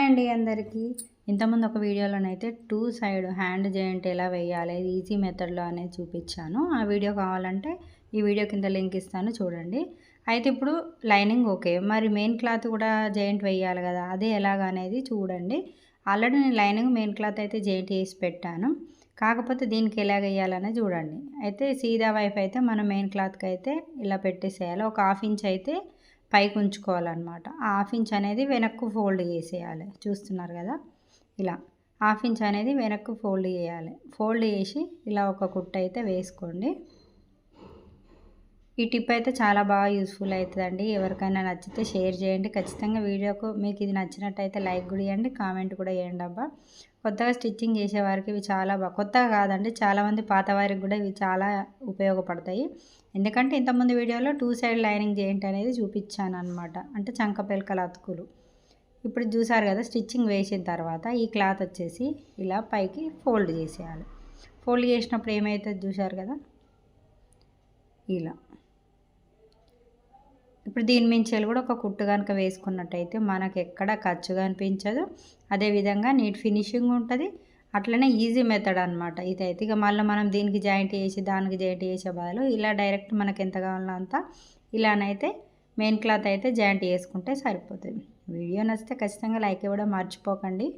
Hi అండి అందరికీ. ఇంతకుముందు ఒక వీడియోలోనైతే టూ సైడ్ హ్యాండ్ జాయింట్ ఎలా వేయాలి ఈజీ మెథడ్లో అనేది చూపించాను. ఆ వీడియో కావాలంటే ఈ వీడియో కింద లింక్ ఇస్తాను చూడండి. అయితే ఇప్పుడు లైనింగ్ ఓకే. మరి మెయిన్ క్లాత్ కూడా జాయింట్ వేయాలి కదా అదే ఎలాగనేది చూడండి. ఆల్రెడీ నేను లైనింగ్ మెయిన్ క్లాత్ అయితే జాయింట్ వేసి పెట్టాను. కాకపోతే దీనికి ఎలాగ వేయాలనే చూడండి. అయితే సీదా వైఫ్ అయితే మనం మెయిన్ క్లాత్కి అయితే ఇలా పెట్టేసేయాలి. ఒక హాఫ్ ఇంచ్ అయితే పైకి ఉంచుకోవాలన్నమాట. హాఫ్ ఇంచ్ అనేది వెనక్కు ఫోల్డ్ చేసేయాలి. చూస్తున్నారు కదా? ఇలా హాఫ్ ఇంచ్ అనేది వెనక్కు ఫోల్డ్ చేయాలి. ఫోల్డ్ చేసి ఇలా ఒక కుట్ట అయితే వేసుకోండి. ఈ టిప్ అయితే చాలా బాగా యూస్ఫుల్ అవుతుందండి ఎవరికైనా నచ్చితే షేర్ చేయండి. ఖచ్చితంగా వీడియోకు మీకు ఇది నచ్చినట్టయితే లైక్ కూడా ఇవ్వండి కామెంట్ కూడా చేయండి అబ్బా. కొత్తగా స్టిచ్చింగ్ చేసేవారికి ఇవి చాలా బాగా కొత్తగా కాదండి చాలామంది పాత వారికి కూడా ఇవి చాలా ఉపయోగపడతాయి. ఎందుకంటే ఇంతకుముందు వీడియోలో టూ సైడ్ లైనింగ్ చేయండి అనేది చూపించాను అనమాట అంటే చంక పెలకల అతుకులు. ఇప్పుడు చూసారు కదా స్టిచ్చింగ్ వేసిన తర్వాత ఈ క్లాత్ వచ్చేసి ఇలా పైకి ఫోల్డ్ చేసేయాలి. ఫోల్డ్ చేసినప్పుడు ఏమవుతుంది చూసారు కదా? ఇలా. ఇప్పుడు దీని మించి కూడా ఒక కుట్టు కనుక వేసుకున్నట్టయితే మనకు ఎక్కడ ఖర్చుగా అనిపించదు అదేవిధంగా నీట్ ఫినిషింగ్ ఉంటుంది. అట్లనే ఈజీ మెథడ్ అనమాట ఇదైతే ఇక మళ్ళీ మనం దీనికి జాయింట్ చేసి దానికి జాయింట్ చేసే బదులు ఇలా డైరెక్ట్ మనకు ఎంత కావాలో అంత ఇలానైతే మెయిన్ క్లాత్ అయితే జాయింట్ చేసుకుంటే సరిపోతుంది. వీడియో నచ్చితే ఖచ్చితంగా లైక్ ఇవ్వడం మర్చిపోకండి.